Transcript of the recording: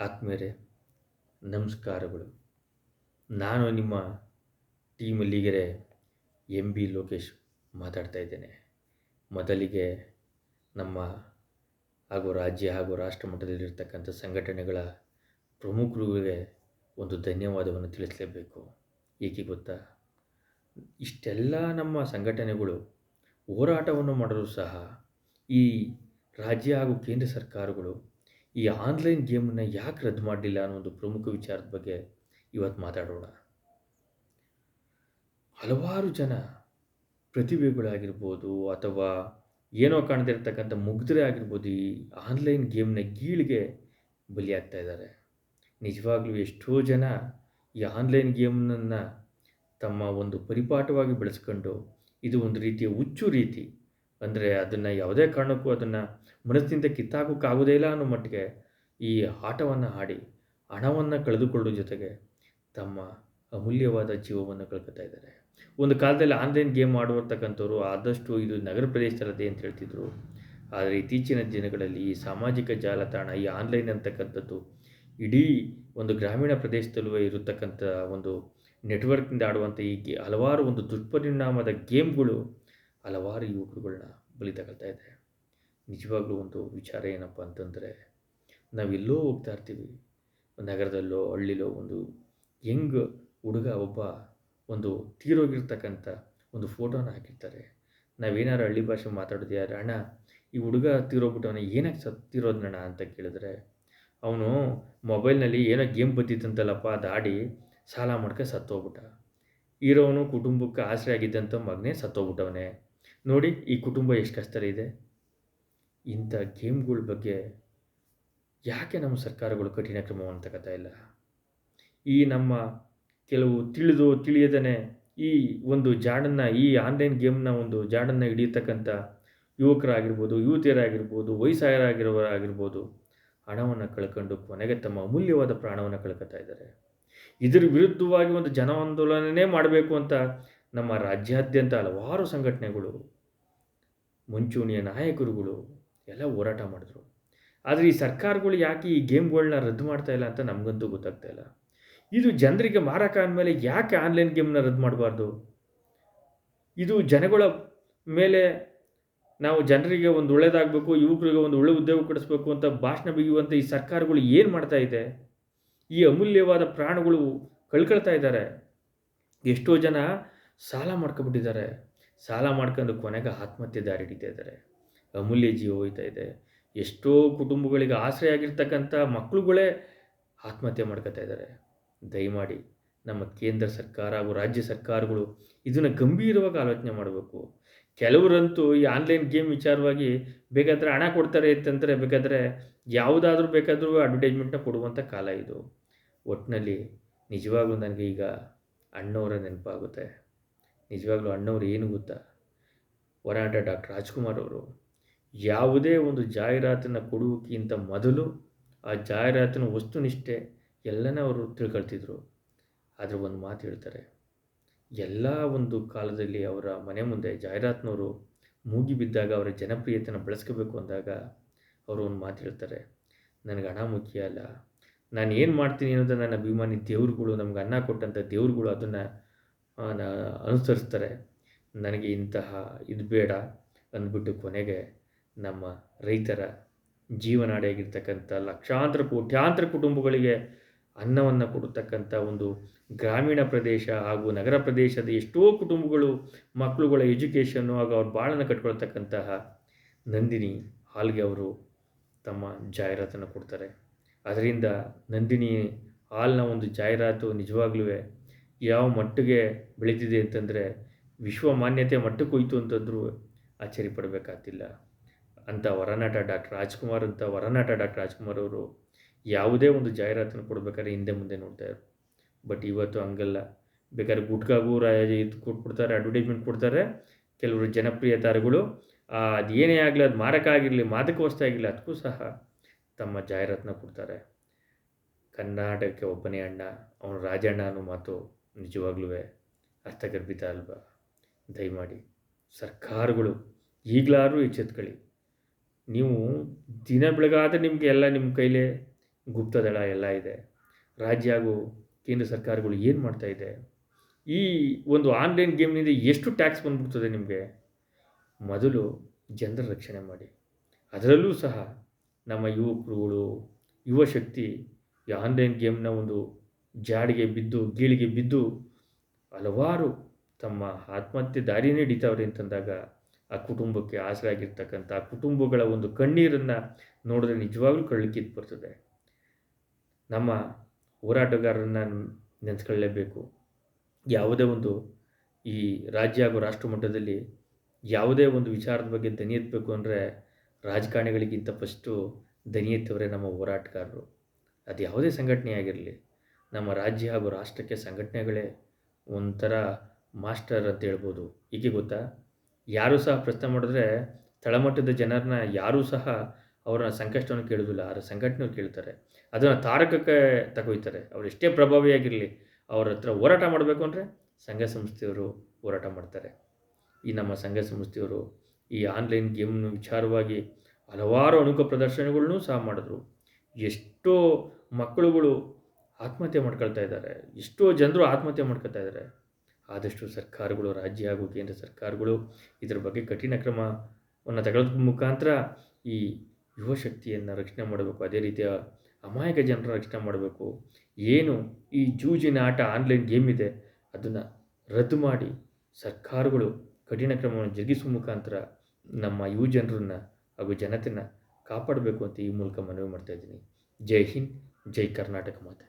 ಆತ್ಮೀಯರೇ, ನಮಸ್ಕಾರಗಳು. ನಾನು ನಿಮ್ಮ ಟೀಮ್ ಲೀಗರೆ ಎಂ ಬಿ ಲೋಕೇಶ್ ಮಾತಾಡ್ತಾ ಇದ್ದೇನೆ. ಮೊದಲಿಗೆ ನಮ್ಮ ಹಾಗೂ ರಾಜ್ಯ ಹಾಗೂ ರಾಷ್ಟ್ರ ಮಟ್ಟದಲ್ಲಿರ್ತಕ್ಕಂಥ ಸಂಘಟನೆಗಳ ಪ್ರಮುಖರುಗಳಿಗೆ ಒಂದು ಧನ್ಯವಾದವನ್ನು ತಿಳಿಸಲೇಬೇಕು. ಏಕೆ ಗೊತ್ತಾ? ಇಷ್ಟೆಲ್ಲ ನಮ್ಮ ಸಂಘಟನೆಗಳು ಹೋರಾಟವನ್ನು ಮಾಡಲು ಸಹ ಈ ರಾಜ್ಯ ಹಾಗೂ ಕೇಂದ್ರ ಸರ್ಕಾರಗಳು ಈ ಆನ್ಲೈನ್ ಗೇಮನ್ನು ಯಾಕೆ ರದ್ದು ಮಾಡಲಿಲ್ಲ ಅನ್ನೋ ಒಂದು ಪ್ರಮುಖ ವಿಚಾರದ ಬಗ್ಗೆ ಇವತ್ತು ಮಾತಾಡೋಣ. ಹಲವಾರು ಜನ ಪ್ರತಿಭೆಗಳಾಗಿರ್ಬೋದು ಅಥವಾ ಏನೋ ಕಾಣದಿರ್ತಕ್ಕಂಥ ಮುಗ್ಧರೇ ಆಗಿರ್ಬೋದು ಈ ಆನ್ಲೈನ್ ಗೇಮ್ನ ಗೀಳಿಗೆ ಬಲಿಯಾಗ್ತಾ ಇದ್ದಾರೆ. ನಿಜವಾಗ್ಲೂ ಎಷ್ಟೋ ಜನ ಈ ಆನ್ಲೈನ್ ಗೇಮ್ನನ್ನು ತಮ್ಮ ಒಂದು ಪರಿಪಾಠವಾಗಿ ಬೆಳೆಸ್ಕೊಂಡು ಇದು ಒಂದು ರೀತಿಯ ಹುಚ್ಚು ರೀತಿ ಅಂದರೆ ಅದನ್ನು ಯಾವುದೇ ಕಾರಣಕ್ಕೂ ಅದನ್ನು ಮನಸ್ಸಿನಿಂದ ಕಿತ್ತಾಕೋಕ್ಕಾಗೋದೇ ಇಲ್ಲ ಅನ್ನೋ ಮಟ್ಟಿಗೆ ಈ ಆಟವನ್ನು ಆಡಿ ಹಣವನ್ನು ಕಳೆದುಕೊಳ್ಳೋ ಜೊತೆಗೆ ತಮ್ಮ ಅಮೂಲ್ಯವಾದ ಜೀವವನ್ನು ಕಳ್ಕೊತಾ ಇದ್ದಾರೆ. ಒಂದು ಕಾಲದಲ್ಲಿ ಆನ್ಲೈನ್ ಗೇಮ್ ಆಡುವರ್ತಕ್ಕಂಥವ್ರು ಆದಷ್ಟು ಇದು ನಗರ ಪ್ರದೇಶದಲ್ಲದೆ ಅಂತ ಹೇಳ್ತಿದ್ರು. ಆದರೆ ಇತ್ತೀಚಿನ ದಿನಗಳಲ್ಲಿ ಈ ಸಾಮಾಜಿಕ ಜಾಲತಾಣ, ಈ ಆನ್ಲೈನ್ ಅಂತಕ್ಕಂಥದ್ದು ಇಡೀ ಒಂದು ಗ್ರಾಮೀಣ ಪ್ರದೇಶದಲ್ಲೂ ಇರತಕ್ಕಂಥ ಒಂದು ನೆಟ್ವರ್ಕ್ನಿಂದ ಆಡುವಂಥ ಈ ಹಲವಾರು ಒಂದು ದುಷ್ಪರಿಣಾಮದ ಗೇಮ್ಗಳು ಹಲವಾರು ಯುವಕರುಗಳನ್ನ ಬಲಿ ತಗೊಳ್ತಾ ಇದೆ ನಿಜವಾಗ್ಲೂ ಒಂದು ವಿಚಾರ ಏನಪ್ಪ ಅಂತಂದರೆ, ನಾವೆಲ್ಲೋ ಹೋಗ್ತಾ ಇರ್ತೀವಿ. ನಗರದಲ್ಲೋ, ಹಳ್ಳಿಲೋ ಒಂದು ಯಂಗ್ ಹುಡುಗ ಒಬ್ಬ ಒಂದು ತೀರೋಗಿರ್ತಕ್ಕಂಥ ಒಂದು ಫೋಟೋನ ಹಾಕಿರ್ತಾರೆ. ನಾವೇನಾರು ಹಳ್ಳಿ ಭಾಷೆ ಮಾತಾಡೋದು ಅಣ್ಣ, ಈ ಹುಡುಗ ತೀರೋಗ್ಬಿಟ್ಟವನ, ಏನಕ್ಕೆ ಸತ್ತಿರೋದಣ್ಣ ಅಂತ ಕೇಳಿದ್ರೆ, ಅವನು ಮೊಬೈಲ್ನಲ್ಲಿ ಏನೋ ಗೇಮ್ ಬಂದಿತ್ತಂತಲ್ಲಪ್ಪ ಅದು ಆಡಿ ಸಾಲ ಮಾಡ್ಕೊಂಡು ಸತ್ತೋಗ್ಬಿಟ್ಟ. ಇರೋವನು ಕುಟುಂಬಕ್ಕೆ ಆಸರೆ ಆಗಿದ್ದಂಥ ಮಗನೇ ಸತ್ತೋಗ್ಬಿಟ್ಟವನೇ. ನೋಡಿ ಈ ಕುಟುಂಬ ಎಷ್ಟು ಕಷ್ಟ ಇದೆ. ಇಂಥ ಗೇಮ್ಗಳ ಬಗ್ಗೆ ಯಾಕೆ ನಮ್ಮ ಸರ್ಕಾರಗಳು ಕಠಿಣ ಕ್ರಮವನ್ನು ತಗೋತಾ ಇಲ್ಲ? ಈ ನಮ್ಮ ಕೆಲವು ತಿಳಿದು ತಿಳಿಯದೇ ಈ ಒಂದು ಜಾಡನ್ನು, ಈ ಆನ್ಲೈನ್ ಗೇಮ್ನ ಒಂದು ಜಾಡನ್ನು ಹಿಡಿಯತಕ್ಕಂಥ ಯುವಕರಾಗಿರ್ಬೋದು, ಯುವತಿಯರಾಗಿರ್ಬೋದು ವಯಸ್ಸಾಗಿರೋರಾಗಿರ್ಬೋದು ಹಣವನ್ನು ಕಳ್ಕೊಂಡು ಕೊನೆಗೆ ತಮ್ಮ ಅಮೂಲ್ಯವಾದ ಪ್ರಾಣವನ್ನು ಕಳ್ಕೊತಾ ಇದ್ದಾರೆ. ಇದರ ವಿರುದ್ಧವಾಗಿ ಒಂದು ಜನ ಆಂದೋಲನನೇ ಮಾಡಬೇಕು ಅಂತ ನಮ್ಮ ರಾಜ್ಯಾದ್ಯಂತ ಹಲವಾರು ಸಂಘಟನೆಗಳು, ಮುಂಚೂಣಿಯ ನಾಯಕರುಗಳು ಎಲ್ಲ ಹೋರಾಟ ಮಾಡಿದ್ರು. ಆದರೆ ಈ ಸರ್ಕಾರಗಳು ಯಾಕೆ ಈ ಗೇಮ್ಗಳನ್ನ ರದ್ದು ಮಾಡ್ತಾ ಇಲ್ಲ ಅಂತ ನಮಗಂತೂ ಗೊತ್ತಾಗ್ತಾ ಇಲ್ಲ. ಇದು ಜನರಿಗೆ ಮಾರಕ ಅಂದಮೇಲೆ ಯಾಕೆ ಆನ್ಲೈನ್ ಗೇಮ್ನ ರದ್ದು ಮಾಡಬಾರ್ದು? ಇದು ಜನಗಳ ಮೇಲೆ ನಾವು ಜನರಿಗೆ ಒಂದು ಒಳ್ಳೇದಾಗಬೇಕು, ಯುವಕರಿಗೆ ಒಂದು ಒಳ್ಳೆ ಉದ್ಯೋಗ ಕೊಡಿಸ್ಬೇಕು ಅಂತ ಭಾಷಣ ಬಿಗಿಯುವಂಥ ಈ ಸರ್ಕಾರಗಳು ಏನು ಮಾಡ್ತಾ ಇದೆ? ಈ ಅಮೂಲ್ಯವಾದ ಪ್ರಾಣಗಳು ಕಳ್ಕೊಳ್ತಾ ಇದ್ದಾರೆ. ಎಷ್ಟೋ ಜನ ಸಾಲ ಮಾಡ್ಕೊಬಿಟ್ಟಿದ್ದಾರೆ ಸಾಲ ಮಾಡ್ಕೊಂಡು ಕೊನೆಗೆ ಆತ್ಮಹತ್ಯೆ ದಾರಿ ಹಿಡಿತಾ ಇದ್ದಾರೆ ಅಮೂಲ್ಯ ಜೀವ ಹೋಯ್ತಾ ಇದೆ. ಎಷ್ಟೋ ಕುಟುಂಬಗಳಿಗೆ ಆಶ್ರಯ ಆಗಿರ್ತಕ್ಕಂಥ ಮಕ್ಕಳುಗಳೇ ಆತ್ಮಹತ್ಯೆ ಮಾಡ್ಕೋತಾ ಇದ್ದಾರೆ. ದಯಮಾಡಿ ನಮ್ಮ ಕೇಂದ್ರ ಸರ್ಕಾರ ಹಾಗೂ ರಾಜ್ಯ ಸರ್ಕಾರಗಳು ಇದನ್ನು ಗಂಭೀರವಾಗಿ ಆಲೋಚನೆ ಮಾಡಬೇಕು. ಕೆಲವರಂತೂ ಈ ಆನ್ಲೈನ್ ಗೇಮ್ ವಿಚಾರವಾಗಿ ಬೇಕಾದರೆ ಹಣ ಕೊಡ್ತಾರೆ ಅಂತಂದರೆ ಬೇಕಾದರೆ ಯಾವುದಾದ್ರೂ ಬೇಕಾದರೂ ಅಡ್ವರ್ಟೈಸ್ಮೆಂಟ್ನ ಕೊಡುವಂಥ ಕಾಲ ಇದು. ಒಟ್ಟಿನಲ್ಲಿ ನಿಜವಾಗ್ಲೂ ನನಗೆ ಈಗ ಅಣ್ಣವರ ನೆನಪಾಗುತ್ತೆ. ನಿಜವಾಗ್ಲೂ ಅಣ್ಣವ್ರು ಏನು ಗೊತ್ತಾ? ಹೋರಾಟ ಡಾಕ್ಟರ್ ರಾಜ್ಕುಮಾರ್ ಅವರು. ಯಾವುದೇ ಒಂದು ಜಾಹೀರಾತನ್ನು ಕೊಡುವುದಕ್ಕಿಂತ ಮೊದಲು ಆ ಜಾಹೀರಾತಿನ ವಸ್ತುನಿಷ್ಠೆ ಎಲ್ಲನ ಅವರು ತಿಳ್ಕೊಳ್ತಿದ್ರು. ಆದರೆ ಒಂದು ಮಾತು ಹೇಳ್ತಾರೆ, ಎಲ್ಲ ಒಂದು ಕಾಲದಲ್ಲಿ ಅವರ ಮನೆ ಮುಂದೆ ಜಾಹೀರಾತಿನವರು ಮೂಗಿ ಬಿದ್ದಾಗ ಅವರ ಜನಪ್ರಿಯತೆಯನ್ನು ಬೆಳೆಸ್ಕೋಬೇಕು ಅಂದಾಗ ಅವರು ಒಂದು ಮಾತು ಹೇಳ್ತಾರೆ, ನನಗೆ ಹಣ ಮುಖ್ಯ ಅಲ್ಲ. ನಾನು ಏನು ಮಾಡ್ತೀನಿ ಅನ್ನೋದು ನನ್ನ ಅಭಿಮಾನಿ ದೇವ್ರುಗಳು, ನಮ್ಗೆ ಅನ್ನ ಕೊಟ್ಟಂಥ ದೇವ್ರುಗಳು ಅದನ್ನು ಅನುಸರಿಸ್ತಾರೆ. ನನಗೆ ಇಂತಹ ಇದು ಬೇಡ ಅಂದ್ಬಿಟ್ಟು ಕೊನೆಗೆ ನಮ್ಮ ರೈತರ ಜೀವನಾಡಿಯಾಗಿರ್ತಕ್ಕಂಥ ಲಕ್ಷಾಂತರ ಕೋಟ್ಯಾಂತರ ಕುಟುಂಬಗಳಿಗೆ ಅನ್ನವನ್ನು ಕೊಡತಕ್ಕಂಥ ಒಂದು ಗ್ರಾಮೀಣ ಪ್ರದೇಶ ಹಾಗೂ ನಗರ ಪ್ರದೇಶದ ಎಷ್ಟೋ ಕುಟುಂಬಗಳು, ಮಕ್ಕಳುಗಳ ಎಜುಕೇಷನ್ನು ಹಾಗೂ ಅವ್ರ ಬಾಳನ್ನು ಕಟ್ಕೊಳ್ತಕ್ಕಂತಹ ನಂದಿನಿ ಹಾಲ್ಗೆ ಅವರು ತಮ್ಮ ಜಾಹೀರಾತನ್ನು ಕೊಡ್ತಾರೆ. ಅದರಿಂದ ನಂದಿನಿ ಹಾಲ್ನ ಒಂದು ಜಾಹೀರಾತು ನಿಜವಾಗ್ಲೂ ಯಾವ ಮಟ್ಟಿಗೆ ಬೆಳೀತಿದೆ ಅಂತಂದರೆ ವಿಶ್ವ ಮಾನ್ಯತೆ ಮಟ್ಟಕ್ಕೆ ಹೋಯಿತು ಅಂತಂದರೂ ಆಶ್ಚರ್ಯ ಪಡಬೇಕಾಗ್ತಿಲ್ಲ ಅಂಥ ವರನಟ ಡಾಕ್ಟರ್ ರಾಜ್ಕುಮಾರ್ ಅಂತ ವರನಟ ಡಾಕ್ಟರ್ ರಾಜ್ಕುಮಾರ್ ಅವರು ಯಾವುದೇ ಒಂದು ಜಾಹೀರಾತನ್ನು ಕೊಡಬೇಕಾದ್ರೆ ಹಿಂದೆ ಮುಂದೆ ನೋಡ್ತಾಯಿದ್ರು ಬಟ್ ಇವತ್ತು ಹಂಗಲ್ಲ. ಬೇಕಾದ್ರೆ ಗುಟ್ಕಾಗೂ ಇದು ಕೊಟ್ಬಿಡ್ತಾರೆ ಅಡ್ವರ್ಟೈಸ್ಮೆಂಟ್ ಕೊಡ್ತಾರೆ. ಕೆಲವರು ಜನಪ್ರಿಯ ತಾರಗಳು. ಅದು ಏನೇ ಆಗಲಿ, ಅದು ಮಾರಕ ಆಗಿರಲಿ, ಮಾದಕ ವಸ್ತು ಆಗಿರಲಿ ಅದಕ್ಕೂ ಸಹ ತಮ್ಮ ಜಾಹೀರಾತನ್ನ ಕೊಡ್ತಾರೆ. ಕರ್ನಾಟಕಕ್ಕೆ ಒಬ್ಬನೇ ಅಣ್ಣ, ಅವನು ರಾಜಣ್ಣ ಅನ್ನೋ ಮಾತು ನಿಜವಾಗ್ಲೂ ಅರ್ಥಗರ್ಭಿತ ಅಲ್ವಾ? ದಯಮಾಡಿ ಸರ್ಕಾರಗಳು, ಈಗಲಾದರೂ ಎಚ್ಚೆತ್ಕೊಳ್ಳಿ ನೀವು ದಿನ ಬೆಳಗಾದರೆ ನಿಮಗೆ ಎಲ್ಲ ನಿಮ್ಮ ಕೈಲೇ ಗುಪ್ತದಳ ಎಲ್ಲ ಇದೆ. ರಾಜ್ಯ ಹಾಗೂ ಕೇಂದ್ರ ಸರ್ಕಾರಗಳು ಏನು ಮಾಡ್ತಾ ಇದೆ? ಈ ಒಂದು ಆನ್ಲೈನ್ ಗೇಮ್ನಿಂದ ಎಷ್ಟು ಟ್ಯಾಕ್ಸ್ ಬಂದ್ಬಿಡ್ತದೆ ನಿಮಗೆ? ಮೊದಲು ಜನರ ರಕ್ಷಣೆ ಮಾಡಿ. ಅದರಲ್ಲೂ ಸಹ ನಮ್ಮ ಯುವಕರುಗಳು ಯುವಶಕ್ತಿ ಈ ಆನ್ಲೈನ್ ಗೇಮ್ನ ಒಂದು ಜಾಡಿಗೆ ಬಿದ್ದು, ಗೀಳಿಗೆ ಬಿದ್ದು ಹಲವಾರು ತಮ್ಮ ಆತ್ಮಹತ್ಯೆ ದಾರಿನೇ ಹಿಡಿತಾವ್ರಿ ಅಂತಂದಾಗ ಆ ಕುಟುಂಬಕ್ಕೆ ಆಸರಾಗಿರ್ತಕ್ಕಂಥ ಆ ಕುಟುಂಬಗಳ ಒಂದು ಕಣ್ಣೀರನ್ನು ನೋಡಿದ್ರೆ ನಿಜವಾಗ್ಲೂ ಕಳ್ಳಿಕ್ಕಿದ್ದು ಬರ್ತದೆ. ನಮ್ಮ ಹೋರಾಟಗಾರರನ್ನು ನೆನೆಸ್ಕೊಳ್ಳೇಬೇಕು. ಯಾವುದೇ ಒಂದು ಈ ರಾಜ್ಯ ಹಾಗೂ ರಾಷ್ಟ್ರ ಮಟ್ಟದಲ್ಲಿ ಯಾವುದೇ ಒಂದು ವಿಚಾರದ ಬಗ್ಗೆ ದನಿ ಎತ್ತಬೇಕು ಅಂದರೆ ರಾಜಕಾರಣಿಗಳಿಗಿಂತ ಫಸ್ಟು ದನಿ ಎತ್ತವರೇ ನಮ್ಮ ಹೋರಾಟಗಾರರು. ಅದು ಯಾವುದೇ ಸಂಘಟನೆ ಆಗಿರಲಿ ನಮ್ಮ ರಾಜ್ಯ ಹಾಗೂ ರಾಷ್ಟ್ರಕ್ಕೆ ಸಂಘಟನೆಗಳೇ ಒಂಥರ ಮಾಸ್ಟರ್ ಅಂತ ಹೇಳ್ಬೋದು. ಹೀಗೆ ಗೊತ್ತಾ? ಯಾರೂ ಸಹ ಪ್ರಶ್ನೆ ಮಾಡಿದ್ರೆ ತಳಮಟ್ಟದ ಜನರನ್ನ ಯಾರೂ ಸಹ ಅವರ ಸಂಕಷ್ಟವನ್ನು ಕೇಳೋದಿಲ್ಲ. ಅವರ ಸಂಘಟನೆ ಕೇಳ್ತಾರೆ. ಅದನ್ನು ತಾರಕಕ್ಕೆ ತಗೊಯ್ತಾರೆ. ಅವ್ರು ಎಷ್ಟೇ ಪ್ರಭಾವಿಯಾಗಿರಲಿ ಅವ್ರ ಹತ್ರ ಹೋರಾಟ ಮಾಡಬೇಕು ಅಂದರೆ ಸಂಘ ಸಂಸ್ಥೆಯವರು ಹೋರಾಟ ಮಾಡ್ತಾರೆ. ಈ ನಮ್ಮ ಸಂಘ ಸಂಸ್ಥೆಯವರು ಈ ಆನ್ಲೈನ್ ಗೇಮ್ನ ವಿಚಾರವಾಗಿ ಹಲವಾರು ಅಣುಕ ಪ್ರದರ್ಶನಗಳನ್ನೂ ಸಹ ಮಾಡಿದ್ರು. ಎಷ್ಟೋ ಮಕ್ಕಳುಗಳು ಆತ್ಮಹತ್ಯೆ ಮಾಡ್ಕೊಳ್ತಾ ಇದ್ದಾರೆ. ಎಷ್ಟೋ ಜನರು ಆತ್ಮಹತ್ಯೆ ಮಾಡ್ಕೊಳ್ತಾ ಇದ್ದಾರೆ. ಆದಷ್ಟು ಸರ್ಕಾರಗಳು, ರಾಜ್ಯ ಹಾಗೂ ಕೇಂದ್ರ ಸರ್ಕಾರಗಳು ಇದರ ಬಗ್ಗೆ ಕಠಿಣ ಕ್ರಮವನ್ನು ತಗೊಳ್ಳೋದ್ರ ಮುಖಾಂತರ ಈ ಯುವ ಶಕ್ತಿಯನ್ನು ರಕ್ಷಣೆ ಮಾಡಬೇಕು. ಅದೇ ರೀತಿಯ ಅಮಾಯಕ ಜನರ ರಕ್ಷಣೆ ಮಾಡಬೇಕು. ಏನು ಈ ಜೂಜಿನ ಆಟ ಆನ್ಲೈನ್ ಗೇಮ್ ಇದೆ, ಅದನ್ನು ರದ್ದು ಮಾಡಿ ಸರ್ಕಾರಗಳು ಕಠಿಣ ಕ್ರಮವನ್ನು ಜರುಗಿಸುವ ಮುಖಾಂತರ ನಮ್ಮ ಯುವ ಜನರನ್ನು ಹಾಗೂ ಜನತೆಯನ್ನು ಕಾಪಾಡಬೇಕು ಅಂತ ಈ ಮೂಲಕ ಮನವಿ ಮಾಡ್ತಾ ಇದ್ದೀನಿ. ಜೈ ಹಿಂದ್, ಜೈ ಕರ್ನಾಟಕ ಮಾತೆ.